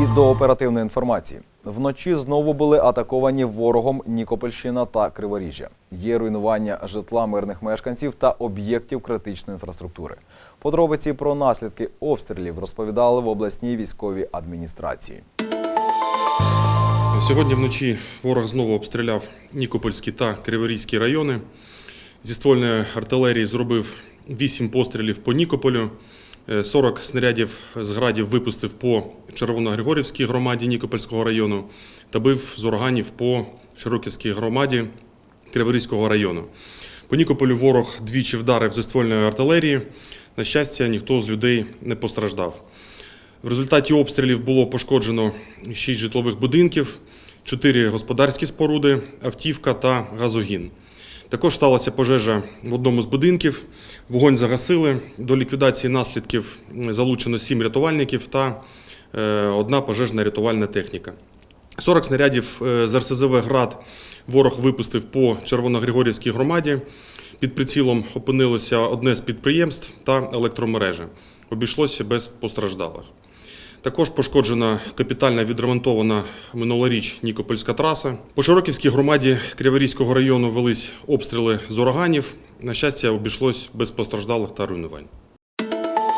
І до оперативної інформації. Вночі знову були атаковані ворогом Нікопольщина та Криворіжжя. Є руйнування житла мирних мешканців та об'єктів критичної інфраструктури. Подробиці про наслідки обстрілів розповідали в обласній військовій адміністрації. Сьогодні вночі ворог знову обстріляв Нікопольський та Криворізький райони. Зі ствольної артилерії зробив 8 пострілів по Нікополю, 40 снарядів з градів випустив по Червоногригорівській громаді Нікопольського району та бив з ураганів по Широківській громаді Криворізького району. По Нікополю ворог двічі вдарив зі ствольної артилерії. На щастя, ніхто з людей не постраждав. В результаті обстрілів було пошкоджено 6 житлових будинків, 4 господарські споруди, автівка та газогін. Також сталася пожежа в одному з будинків. Вогонь загасили. До ліквідації наслідків залучено 7 рятувальників та е, одна пожежна рятувальна техніка. 40 снарядів е, з РСЗВ «Град» ворог випустив по Червоногригорівській громаді. Під прицілом опинилося одне з підприємств та електромережа. Обійшлося без постраждалих. Також пошкоджена капітально відремонтована минулоріч Нікопольська траса. По Широківській громаді Криворізького району велись обстріли з ураганів. На щастя, обійшлось без постраждалих та руйнувань.